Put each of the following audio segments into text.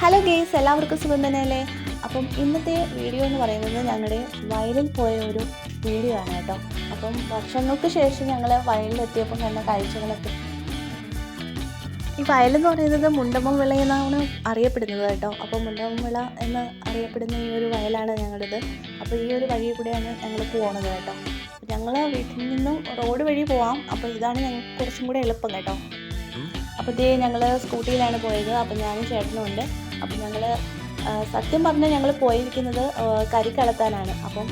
Hello guys എല്ലാവർക്കും സുഖം തന്നെയല്ലേ? അപ്പം ഇന്നത്തെ വീഡിയോ എന്ന് പറയുന്നത് ഞങ്ങളുടെ വയലിൽ പോയ ഒരു വീഡിയോ ആണ് കേട്ടോ. അപ്പം വർഷങ്ങൾക്ക് ശേഷം ഞങ്ങൾ വയലിലെത്തിയപ്പം കണ്ട കാഴ്ചകളൊക്കെ. ഈ വയലെന്ന് പറയുന്നത് മുണ്ടമ്മ വിള എന്നാണ് അറിയപ്പെടുന്നത് കേട്ടോ. അപ്പോൾ മുണ്ടമ്മ വിള എന്ന് അറിയപ്പെടുന്ന ഈ ഒരു വയലാണ് ഞങ്ങളുടേത്. അപ്പോൾ ഈ ഒരു വഴി കൂടെയാണ് ഞങ്ങൾ പോകുന്നത് കേട്ടോ. ഞങ്ങൾ വീട്ടിൽ നിന്നും റോഡ് വഴി പോവാം. അപ്പോൾ ഇതാണ് ഞങ്ങൾക്ക് കുറച്ചും കൂടെ എളുപ്പം കേട്ടോ. അപ്പോൾ ഇതേ ഞങ്ങൾ സ്കൂട്ടിയിലാണ് പോയത്. അപ്പോൾ ഞാനും ചേട്ടനും ഉണ്ട് അപ്പോൾ ഞങ്ങൾ സത്യം പറഞ്ഞാൽ ഞങ്ങൾ പോയിരിക്കുന്നത് കരി കരിക്കളത്താനാണ് അപ്പം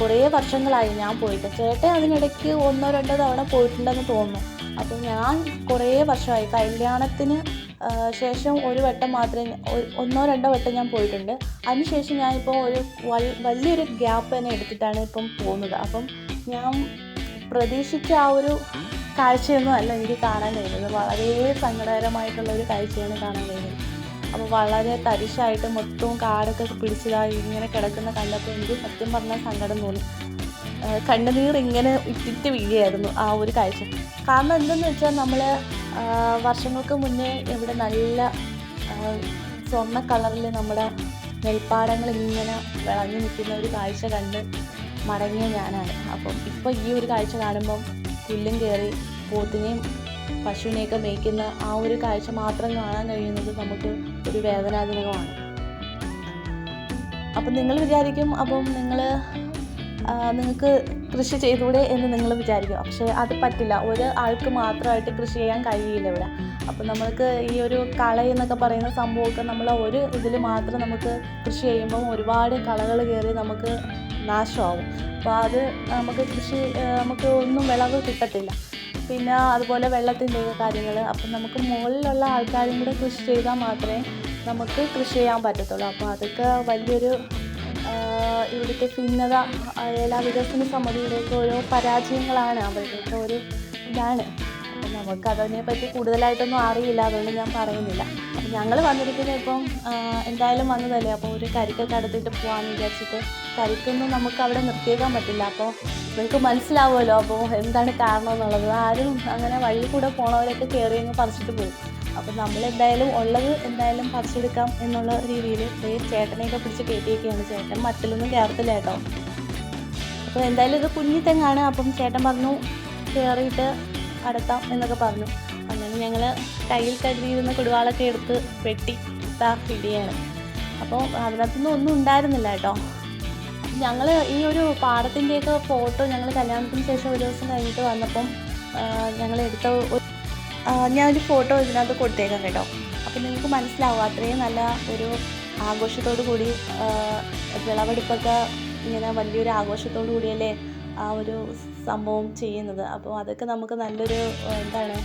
കുറേ വർഷങ്ങളായി ഞാൻ പോയിട്ട്. ചേട്ടൻ അതിനിടയ്ക്ക് ഒന്നോ രണ്ടോ തവണ പോയിട്ടുണ്ടെന്ന് തോന്നുന്നു. അപ്പം ഞാൻ കുറേ വർഷമായി. കല്യാണത്തിന് ശേഷം ഒരു വട്ടം മാത്രമേ ഒന്നോ രണ്ടോ വട്ടം ഞാൻ പോയിട്ടുണ്ട്. അതിനുശേഷം ഞാനിപ്പോൾ ഒരു വലിയൊരു ഗ്യാപ്പ് തന്നെ എടുത്തിട്ടാണ് ഇപ്പം പോകുന്നത്. അപ്പം ഞാൻ പ്രതീക്ഷിച്ച ആ ഒരു കാഴ്ചയൊന്നും അല്ല എനിക്ക് കാണാൻ കഴിയുന്നത് വളരെ സങ്കടകരമായിട്ടുള്ള ഒരു കാഴ്ചയാണ് കാണാൻ കഴിയുന്നത് അപ്പോൾ വളരെ തരിശായിട്ട് മൊത്തവും കാടൊക്കെ പിടിച്ചതായി ഇങ്ങനെ കിടക്കുന്ന കണ്ടപ്പോൾ എനിക്ക് സത്യം പറഞ്ഞാൽ സങ്കടം തോന്നി. കണ്ണുനീർ ഇങ്ങനെ ഇട്ടിട്ട് വീഴുകയായിരുന്നു ആ ഒരു കാഴ്ച. കാരണം എന്തെന്ന് വെച്ചാൽ നമ്മൾ വർഷങ്ങൾക്ക് മുന്നേ ഇവിടെ നല്ല സ്വർണ കളറിൽ നമ്മുടെ നെൽപ്പാടങ്ങൾ ഇങ്ങനെ വിളഞ്ഞു നിൽക്കുന്ന ഒരു കാഴ്ച കണ്ട് മടങ്ങിയ ഞാനാണ്. അപ്പം ഇപ്പോൾ ഈ ഒരു കാഴ്ച കാണുമ്പം പുല്ലും കയറി പോത്തിനെയും പശുവിനെയൊക്കെ മേയ്ക്കുന്ന ആ ഒരു കാഴ്ച മാത്രം കാണാൻ കഴിയുന്നത് നമുക്ക് ഒരു വേദനാജനകമാണ്. അപ്പം നിങ്ങൾ വിചാരിക്കും അപ്പം നിങ്ങൾ നിങ്ങൾക്ക് കൃഷി ചെയ്തൂടെ എന്ന് നിങ്ങൾ വിചാരിക്കും. പക്ഷേ അത് പറ്റില്ല. ഒരു ആൾക്ക് മാത്രമായിട്ട് കൃഷി ചെയ്യാൻ കഴിയില്ല ഇവിടെ. അപ്പം നമുക്ക് ഈ ഒരു കള എന്നൊക്കെ പറയുന്ന സംഭവമൊക്കെ നമ്മൾ ഒരു ഇതിൽ മാത്രം നമുക്ക് കൃഷി ചെയ്യുമ്പം ഒരുപാട് കളകൾ കയറി നമുക്ക് നാശമാവും. അപ്പോൾ അത് നമുക്ക് കൃഷി നമുക്ക് ഒന്നും വിളവ് കിട്ടത്തില്ല. പിന്നെ അതുപോലെ വെള്ളത്തിന്റെയൊക്കെ കാര്യങ്ങൾ. അപ്പം നമുക്ക് മുകളിലുള്ള ആൾക്കാരും കൂടെ കൃഷി ചെയ്താൽ മാത്രമേ നമുക്ക് കൃഷി ചെയ്യാൻ പറ്റത്തുള്ളൂ. അപ്പോൾ അതൊക്കെ വലിയൊരു ഇവിടുത്തെ ഭിന്നത എല്ലാ വികസന സമിതിയുടെയൊക്കെ ഓരോ പരാജയങ്ങളാണ് അവരുടെയൊക്കെ ഒരു ഇതാണ്. അപ്പം നമുക്കതിനെ പറ്റി കൂടുതലായിട്ടൊന്നും അറിയില്ല. അതുകൊണ്ട് ഞാൻ പറയുന്നില്ല. ഞങ്ങൾ വന്നിരിക്കുന്നത് ഇപ്പം എന്തായാലും വന്നതല്ലേ? അപ്പോൾ ഒരു കരിക്കൊക്കെ അടുത്തിട്ട് പോകാമെന്ന് വിചാരിച്ചിട്ട് കരിക്കൊന്നും നമുക്ക് അവിടെ നിർത്തിയേക്കാൻ പറ്റില്ല. അപ്പോൾ നിങ്ങൾക്ക് മനസ്സിലാവുമല്ലോ അപ്പോൾ എന്താണ് കാരണം എന്നുള്ളത്. ആരും അങ്ങനെ വഴി കൂടെ പോണവരൊക്കെ കയറി അങ്ങ് പറിച്ചിട്ട് പോകും അപ്പോൾ നമ്മൾ എന്തായാലും ഉള്ളത് എന്തായാലും പറിച്ചെടുക്കാം എന്നുള്ള രീതിയിൽ ചേട്ടനെയൊക്കെ പിടിച്ച് കയറ്റിയൊക്കെയാണ് ചേട്ടൻ മറ്റിലൊന്നും കയറത്തില്ല കേട്ടോ. അപ്പോൾ എന്തായാലും ഇത് കുഞ്ഞി തെങ്ങാണ് അപ്പം ചേട്ടൻ പറഞ്ഞു കയറിയിട്ട് അടത്താം എന്നൊക്കെ പറഞ്ഞു. അങ്ങനെ ഞങ്ങൾ കയ്യിൽ കരുതിയിരുന്ന കുടുവാളൊക്കെ എടുത്ത് വെട്ടി താ ഇടിയാണ് അപ്പോൾ അതിനകത്തൊന്നും ഒന്നും ഉണ്ടായിരുന്നില്ല കേട്ടോ. ഞങ്ങൾ ഈ ഒരു പാടത്തിന്റെയൊക്കെ ഫോട്ടോ ഞങ്ങൾ കല്യാണത്തിന് ശേഷം ഒരു ദിവസം കഴിഞ്ഞിട്ട് വന്നപ്പം ഞങ്ങൾ എടുത്ത ഞാനൊരു ഫോട്ടോ ഇതിനകത്ത് കൊടുത്തേക്കാം കേട്ടോ. അപ്പം നിങ്ങൾക്ക് മനസ്സിലാവും അത്രയും നല്ല ഒരു ആഘോഷത്തോടു കൂടി വിളവെടുപ്പൊക്കെ ഇങ്ങനെ വലിയൊരു ആഘോഷത്തോടു കൂടിയല്ലേ? ആ ഒരു സംഭവം ചെയ്യുന്നത്. അപ്പോൾ അതൊക്കെ നമുക്ക് നല്ലൊരു എന്താണ്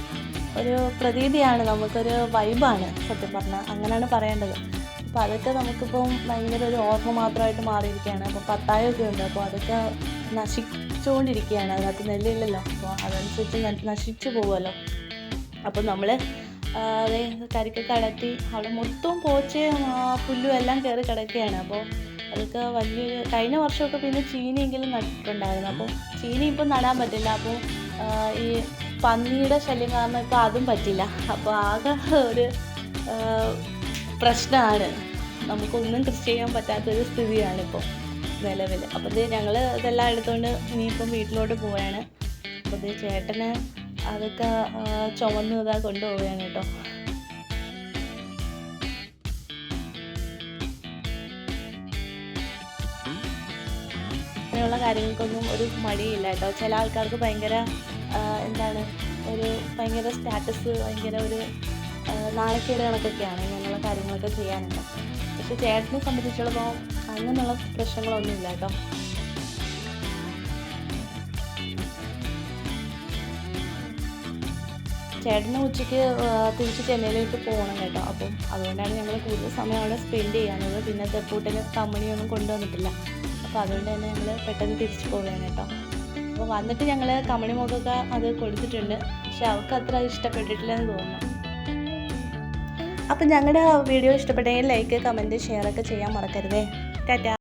ഒരു പ്രതീതിയാണ് നമുക്കൊരു വൈബാണ് സത്യം പറഞ്ഞാൽ. അങ്ങനെയാണ് പറയേണ്ടത്. അപ്പോൾ അതൊക്കെ നമുക്കിപ്പം ഭയങ്കര ഒരു ഓർമ്മ മാത്രമായിട്ട് മാറിയിരിക്കുകയാണ്. അപ്പോൾ പത്തായമൊക്കെ ഉണ്ട് അപ്പോൾ അതൊക്കെ നശിച്ചുകൊണ്ടിരിക്കുകയാണ്. അതിനകത്ത് നെല്ലില്ലല്ലോ. അപ്പോൾ അതനുസരിച്ച് നശിച്ചു പോകുമല്ലോ. അപ്പോൾ നമ്മൾ അതെ അടത്തി അവിടെ മൊത്തം പോച്ചയും പുല്ലും എല്ലാം കയറി കിടക്കുകയാണ്. അപ്പോൾ അതൊക്കെ വലിയൊരു കഴിഞ്ഞ വർഷമൊക്കെ പിന്നെ ചീനിയെങ്കിലും നട്ടിട്ടുണ്ടായിരുന്നു. അപ്പോൾ ചീനി ഇപ്പം നടാൻ പറ്റില്ല. അപ്പോൾ ഈ പന്നിയുടെ ശല്യം കാരണം ഇപ്പോൾ അതും പറ്റില്ല. അപ്പോൾ ആകെ ഒരു പ്രശ്നമാണ്. നമുക്കൊന്നും കൃഷി ചെയ്യാൻ പറ്റാത്തൊരു സ്ഥിതിയാണ് ഇപ്പോൾ നിലവിൽ. അപ്പോൾ ഇത് ഞങ്ങൾ ഇതെല്ലാം എടുത്തുകൊണ്ട് ഇനിയിപ്പം വീട്ടിലോട്ട് പോവുകയാണ് അപ്പോൾ ഇത് ചേട്ടന് അതൊക്കെ ചുമന്ന് ഇതാ കൊണ്ടുപോവുകയാണ് കേട്ടോ. അങ്ങനെയുള്ള കാര്യങ്ങൾക്കൊന്നും ഒരു മടിയില്ല കേട്ടോ. ചില ആൾക്കാർക്ക് ഭയങ്കര എന്താണ് ഒരു ഭയങ്കര സ്റ്റാറ്റസ് ഭയങ്കര ഒരു നാണക്കേട് കണക്കൊക്കെയാണ് ഇങ്ങനെയുള്ള കാര്യങ്ങളൊക്കെ ചെയ്യാനുണ്ട്. പക്ഷെ ചേട്ടനെ സംബന്ധിച്ചിടത്തോളം അങ്ങനെയുള്ള പ്രശ്നങ്ങളൊന്നുമില്ല കേട്ടോ. ചേട്ടന് ഉച്ചയ്ക്ക് തിരിച്ച് ചെന്നൈയിലേക്ക് പോകണം കേട്ടോ. അപ്പം അതുകൊണ്ടാണ് ഞങ്ങൾ കൂടുതൽ സമയം അവിടെ സ്പെൻഡ് ചെയ്യാനുള്ളത്. പിന്നെ തെപ്പൂട്ടിന് കമ്പനിയൊന്നും കൊണ്ടുവന്നിട്ടില്ല. അപ്പോൾ അതുകൊണ്ട് തന്നെ ഞങ്ങൾ പെട്ടെന്ന് തിരിച്ചു പോവുകയാണ് കേട്ടോ. അപ്പോൾ വന്നിട്ട് ഞങ്ങൾ കമണി മുഖമൊക്കെ അത് കൊടുത്തിട്ടുണ്ട്. പക്ഷെ അവർക്ക് അത്ര ഇഷ്ടപ്പെട്ടിട്ടില്ല എന്ന് തോന്നുന്നു. അപ്പം ഞങ്ങളുടെ വീഡിയോ ഇഷ്ടപ്പെട്ടെങ്കിൽ ലൈക്ക് കമന്റ് ഷെയർ ഒക്കെ ചെയ്യാൻ മറക്കരുതേ. ടാറ്റാ.